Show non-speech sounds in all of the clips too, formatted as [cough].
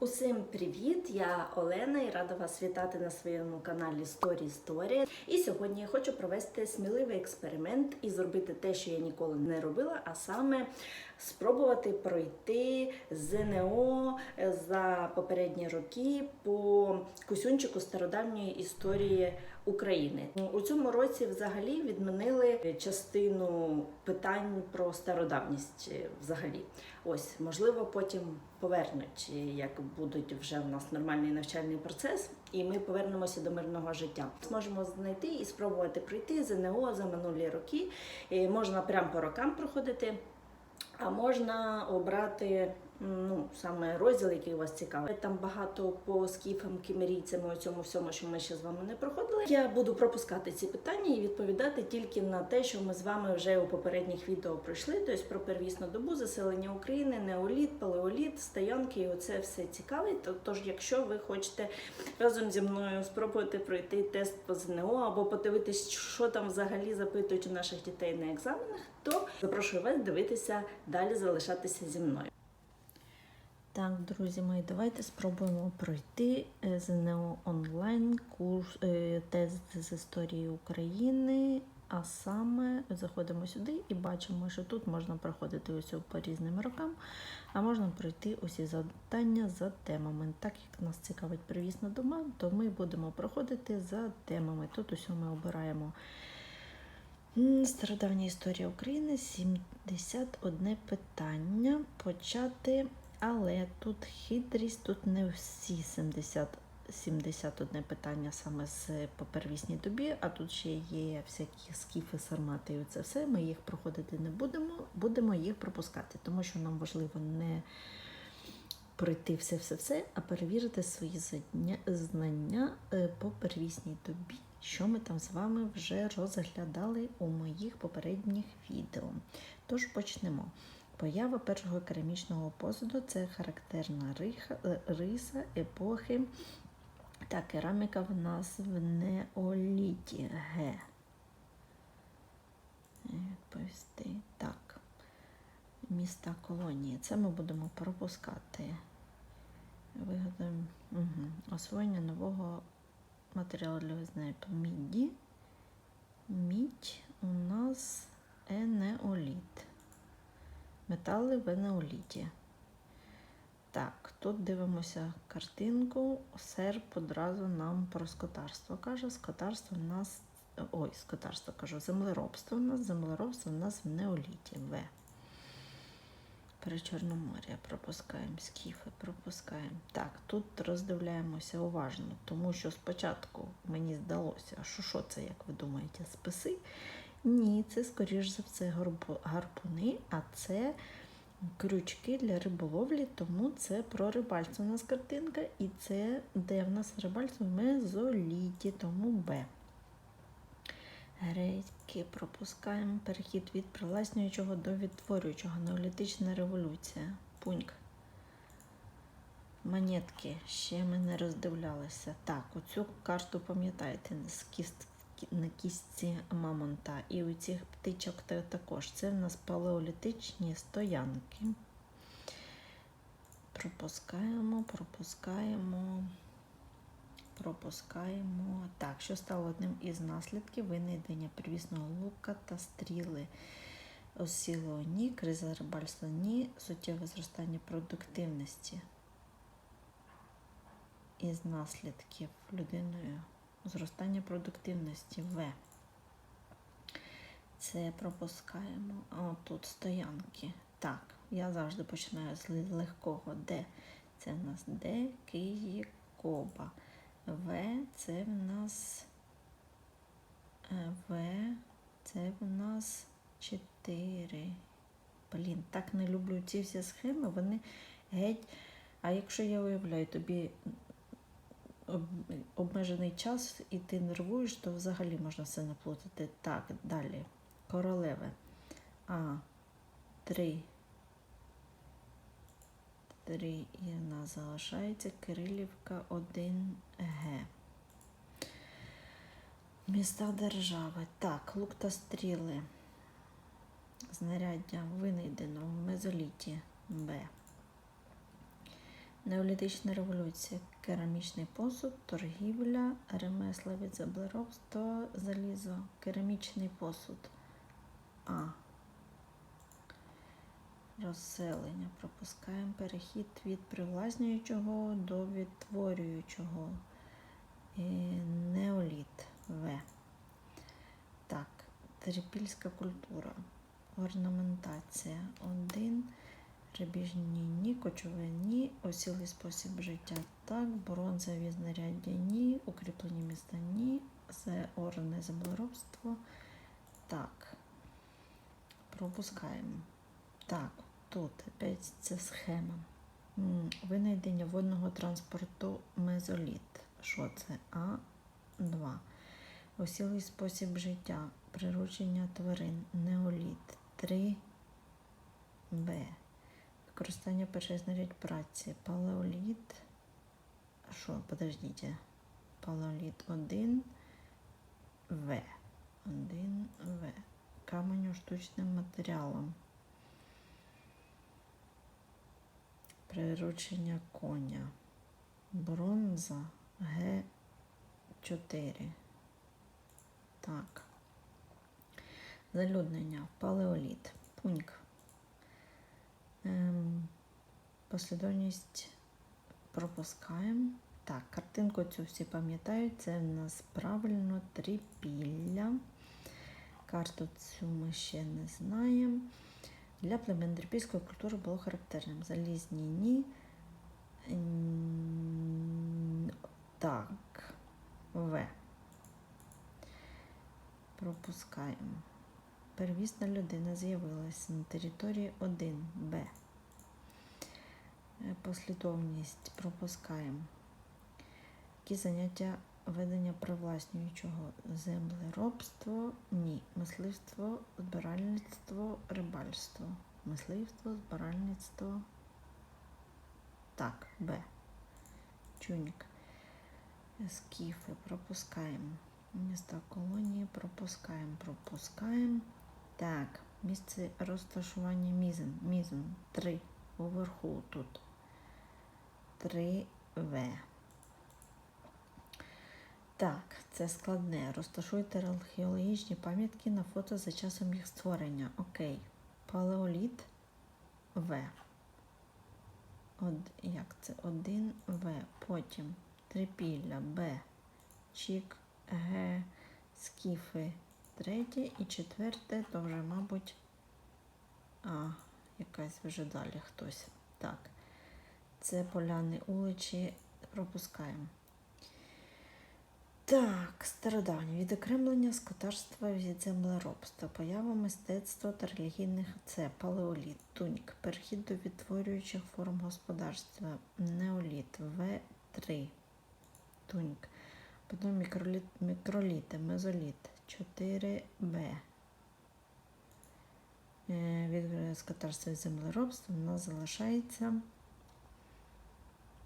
Усім привіт! Я Олена і рада вас вітати на своєму каналі Story Story. І сьогодні я хочу провести сміливий експеримент і зробити те, що я ніколи не робила, а саме спробувати пройти ЗНО за попередні роки по кусюнчику стародавньої історії України. У цьому році взагалі відмінили частину питань про стародавність е, взагалі. Ось, можливо, потім повернуть, як будуть вже в нас нормальний навчальний процес, і ми повернемося до мирного життя. Зможемо знайти і спробувати пройти ЗНО за минулі роки. І можна прямо по рокам проходити, а можна обрати. Ну, саме розділ, який вас цікавий. Там багато по скіфам, кімерійцям, у цьому всьому, що ми ще з вами не проходили. Я буду пропускати ці питання і відповідати тільки на те, що ми з вами вже у попередніх відео пройшли. Тобто про первісну добу, заселення України, неоліт, палеоліт, стоянки, і оце все цікаве. Тож, якщо ви хочете разом зі мною спробувати пройти тест по ЗНО або подивитись, що там взагалі запитують у наших дітей на екзаменах, то запрошую вас дивитися далі, залишатися зі мною. Так, друзі мої, давайте спробуємо пройти е, ЗНО онлайн курс е, тест з історії України. А саме заходимо сюди і бачимо, що тут можна проходити ось по різним рокам, а можна пройти усі завдання за темами. Так як нас цікавить привісна дома, то ми будемо проходити за темами. Тут усе ми обираємо Стародавня історія України, 71 питання. Почати але тут хитрість, тут не всі 70, 71 питання саме з по первісній добі, а тут ще є всякі скіфи, сармати і це все. Ми їх проходити не будемо, будемо їх пропускати, тому що нам важливо не пройти все-все-все, а перевірити свої знання, е, по первісній добі, що ми там з вами вже розглядали у моїх попередніх відео. Тож почнемо. Поява першого керамічного посуду це характерна е, риса епохи та кераміка в нас в неоліті Г. Відповісти. Так. Міста колонії. Це ми будемо пропускати. Вигадуємо угу. освоєння нового матеріалу для визнання міді. Мідь у нас енеоліт. Метали в енеоліті. Так, тут дивимося картинку. Серп одразу нам про скотарство каже. Скотарство в нас. Ой, скотарство кажу, землеробство у нас, землеробство у нас в неоліті В. Перечорномор'я пропускаємо, скіфи пропускаємо. Так, тут роздивляємося уважно, тому що спочатку мені здалося, що що це, як ви думаєте, списи. Ні, це, скоріш за все, гарпуни, а це крючки для риболовлі, тому це про рибальство у нас картинка. І це де в нас рибальство в мезоліті, тому Б. Грецьки пропускаємо перехід від приласнюючого до відтворюючого. Неолітична революція. Пуньк. Монетки. Ще ми не роздивлялися. Так, оцю карту пам'ятаєте, з кістки на кістці мамонта. І у цих птичок також. Це в нас палеолітичні стоянки. Пропускаємо, пропускаємо, пропускаємо. Так, що стало одним із наслідків винайдення привісного лука та стріли. Осіло ні, криза рибальства ні, суттєве зростання продуктивності із наслідків людиною зростання продуктивності В. Це пропускаємо. А тут стоянки. Так, я завжди починаю з легкого Д. Це в нас Д, Киїкоба. В це в нас е, В, це в нас 4. Блін, так не люблю ці всі схеми, вони геть. А якщо я уявляю, тобі обмежений час і ти нервуєш, то взагалі можна все наплутати. Так, далі. Королеве. А, три. Три і в нас залишається Кирилівка 1Г. Міста держави. Так, лук та стріли. Знаряддя винайдено в мезоліті Б. Неолітична революція, керамічний посуд, торгівля, ремесла від землеробства, залізо, керамічний посуд. А. Розселення. Пропускаємо перехід від привласнюючого до відтворюючого. І неоліт В. Так, трипільська культура. Орнаментація. Один. Рибіжні ні, кочове ні, осілий спосіб життя так, бронзові знаряддя ні, укріплені міста ні, це орне землеробство так. Пропускаємо. Так, тут опять ця схема. Винайдення водного транспорту мезоліт. Що це? А2. Осілий спосіб життя. Приручення тварин. Неоліт. 3Б. Використання перших знарядь праці. Палеоліт. Що, подождіть. Палеоліт 1 В. 1 В. Каменю штучним матеріалом. Приручення коня. Бронза Г4. Так. Залюднення. Палеоліт. Пуньк. Ем, послідовність пропускаємо. Так, картинку цю всі пам'ятають. Це в нас правильно трипілля. Карту цю ми ще не знаємо. Для племен трипільської культури було характерним. Залізні ні. Так. В. Пропускаємо. Первісна людина з'явилася на території 1 Б. Е, Послідовність пропускаємо. Які заняття ведення привласнюючого землеробство? Ні. Мисливство, збиральництво, рибальство. Мисливство, збиральництво. Так, Б. Чунік. Скіфи пропускаємо. Міста колонії пропускаємо, пропускаємо. Так, місце розташування мізен. Мізен 3 уверху тут. 3В. Так, це складне. Розташуйте археологічні пам'ятки на фото за часом їх створення. Окей. Палеоліт В. Од, як це? 1 В. Потім трипілля Б. Чік Г. Скіфи третє і четверте, то вже, мабуть, а, якась вже далі хтось. Так. Це поляни уличі пропускаємо. Так, стародавнє відокремлення скотарства від землеробства, поява мистецтва та релігійних це палеоліт, тунік, перехід до відтворюючих форм господарства, неоліт, В3, тунік, потім мікроліт, мікроліти, мезоліт, 4Б. Е, Від скотарства і землеробства у нас залишається.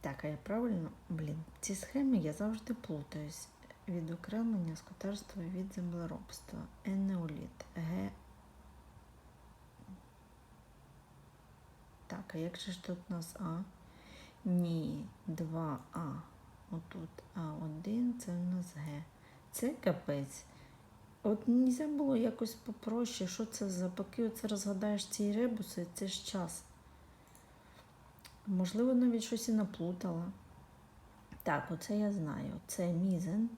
Так, а я правильно? Блін, ці схеми я завжди плутаюсь. Відокремлення скотарства від землеробства. Енеоліт. Г. Так, а як же ж тут у нас А? Ні, 2А. Отут А1, це у нас Г. Це капець. От нельзя було якось попроще, що це за поки оце розгадаєш ці ребуси, це ж час. Можливо, навіть щось і наплутала. Так, оце я знаю. Це мізен,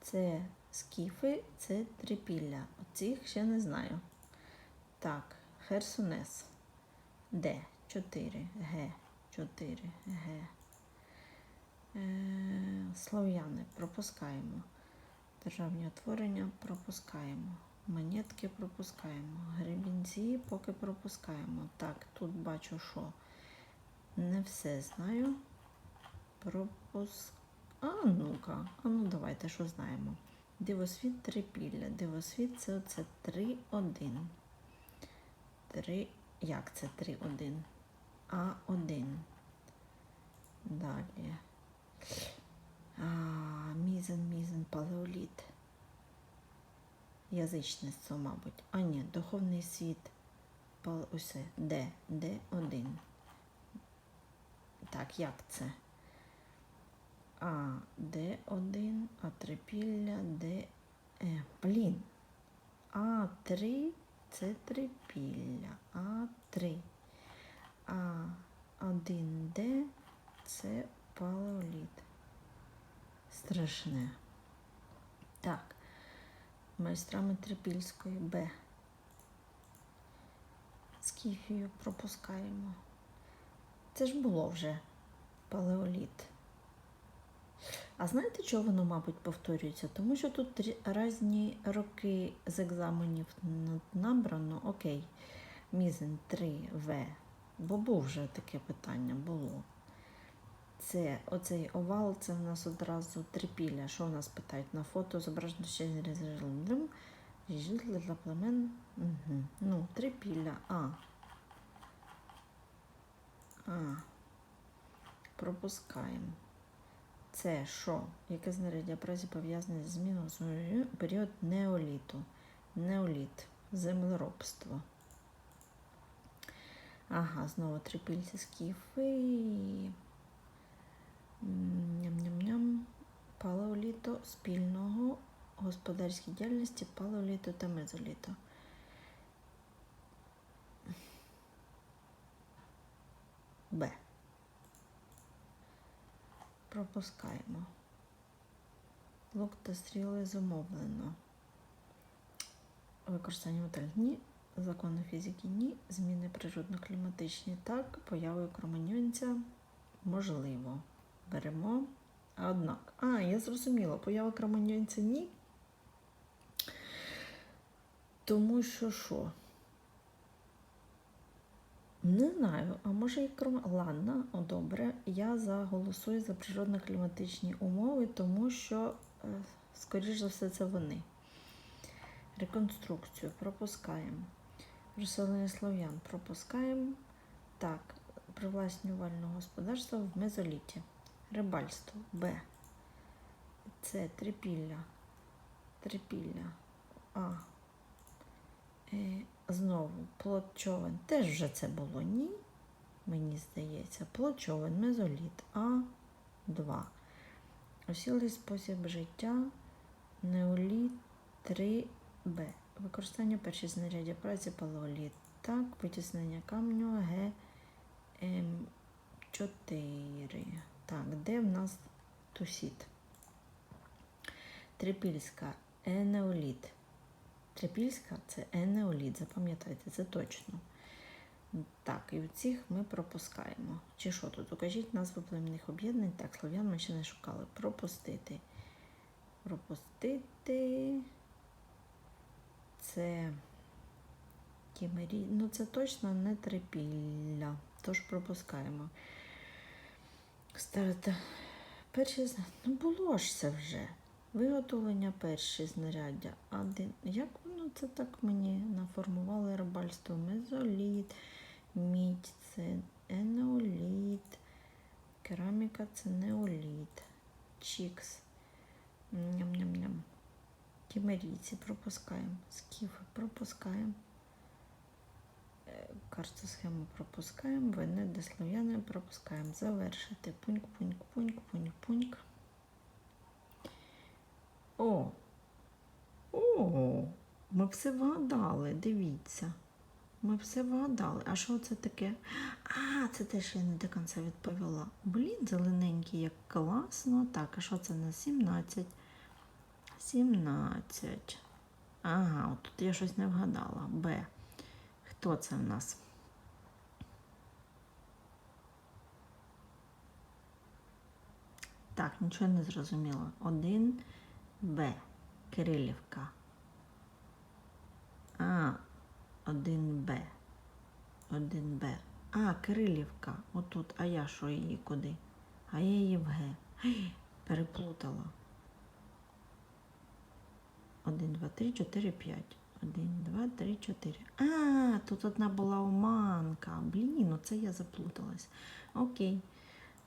це скіфи, це трипілля. Оцих ще не знаю. Так, Херсонес. Д. 4. Г. 4. Г. Е, Слов'яни пропускаємо. Державні утворення пропускаємо. Монетки пропускаємо. Гребінці поки пропускаємо. Так, тут бачу, що не все знаю. Пропуск. А ну-ка, а ну давайте що знаємо. Дивосвіт трипілля. Дивосвіт це оце 3-1. 3. Як це 3-1? А1. Далі. Мізен, мізен, палеоліт. Язичництво, мабуть. А ні, духовний світ. Пал, усе. Д. Д1. Так, як це? А, Д1, а трипілля, Д. Е, блін. А3 це трипілля. А3. А 1Д це палеоліт. Страшне. Так. Майстрами Б. Скіфію пропускаємо. Це ж було вже палеоліт. А знаєте, чого воно, мабуть, повторюється? Тому що тут рі- різні роки з екзаменів набрано. Окей, мізен 3В. Бо був вже таке питання, було. Це оцей овал, це в нас одразу трипілля. Що у нас питають? На фото зображено ще з резервним. Жителі для. Угу. Ну, трипілля. А. А. Пропускаємо. Це що? Яке знаряддя праці пов'язане з зміною період неоліту. Неоліт. Землеробство. Ага, знову трипільці скіфи. Ням-ням-ням. Палеоліто спільного господарській діяльності палеоліту та мезоліту. Б. Пропускаємо. Лук та стріли зумовлено. Використання металів ні. Закони фізики ні. Зміни природно-кліматичні так. Появи кроманьонця можливо. Беремо. Однак. А, я зрозуміла, поява кроманьонця ні. Тому що що? Не знаю, а може і кром... Ладно, о, добре. Я заголосую за природно-кліматичні умови, тому що, е, скоріш за все, це вони. Реконструкцію пропускаємо. Розселення слов'ян пропускаємо. Так, привласнювального господарства в мезоліті. Рибальство Б. Це трипілля. Трипілля. А. Е, знову плод човен. Теж вже це було ні. Мені здається. Плод човен, мезоліт. А2. Осілий спосіб життя. Неоліт 3Б. Використання перші знаряддя праці палеоліт. Так, витіснення камню Г. М, 4. Так, де в нас тусіт? Трипільська енеоліт. Трипільська це енеоліт, запам'ятайте, це точно. Так, і в цих ми пропускаємо. Чи що тут? Укажіть назви племінних об'єднань. Так, слов'ян ми ще не шукали. Пропустити. Пропустити. Це кімері. Ну, це точно не трипілля. Тож пропускаємо. Старте. Перші ну було ж це вже. Виготовлення перші знаряддя. Один. Як воно це так мені наформували рибальство? Мезоліт, мідь це енеоліт, кераміка це неоліт, чікс. Ням-ням-ням. Кімерійці пропускаємо. Скіфи пропускаємо. Е, Карту схему пропускаємо, венеди слов'яни пропускаємо. Завершити. Пуньк, пуньк, пуньк, пуньк, пуньк. О! О! Ми все вгадали, дивіться. Ми все вгадали. А що це таке? А, це теж я не до кінця відповіла. Блін, зелененький, як класно. Так, а що це на 17? 17. Ага, от тут я щось не вгадала. Б. Хто це в нас? Так, нічого не зрозуміло. Один Б. Кирилівка. А, один Б. Один Б. А, Кирилівка. Отут. А я що її куди? А я її в Г. [gasps] Переплутала. Один, два, три, чотири, п'ять. Один, два, три, чотири. А, тут одна була оманка. Блін, оце я заплуталась. Окей.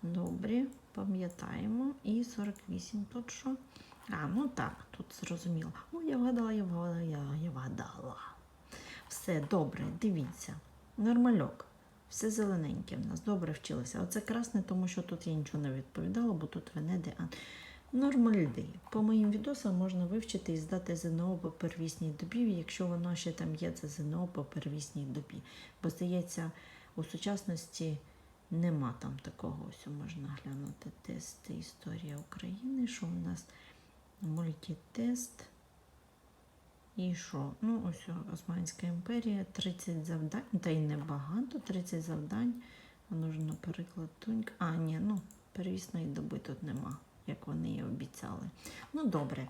Добре, пам'ятаємо. І 48 тут що? А, ну так, тут зрозуміло. О, я вгадала, я вгадала, я, я вгадала. Все добре, дивіться. Нормальок. Все зелененьке в нас, добре вчилися. Оце красне, тому що тут я нічого не відповідала, бо тут Венеди. А нормальди. По моїм відосам можна вивчити і здати ЗНО по первісній добі, якщо воно ще там є, це ЗНО по первісній добі. Бо здається, у сучасності нема там такого. Ось можна глянути тести Історія України. Що у нас? Мультитест. І що? Ну, ось Османська імперія, 30 завдань, та й небагато, 30 завдань. А нужно переклад тонька. А, ні, ну, первісної доби тут нема, як вони і обіцяли. Ну, добре.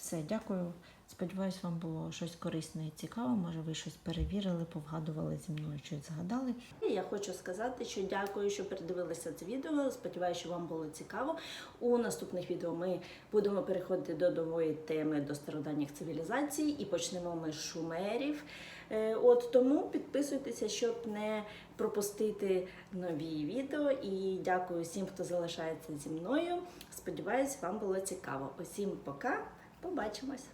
Все, дякую. Сподіваюсь, вам було щось корисне і цікаве. Може, ви щось перевірили, повгадували зі мною, щось згадали. І я хочу сказати, що дякую, що передивилися це відео. Сподіваюся, що вам було цікаво. У наступних відео ми будемо переходити до нової теми до стародавніх цивілізацій і почнемо ми з шумерів. Е, От тому підписуйтеся, щоб не пропустити нові відео. І дякую всім, хто залишається зі мною. Сподіваюсь, вам було цікаво. Усім пока, побачимось!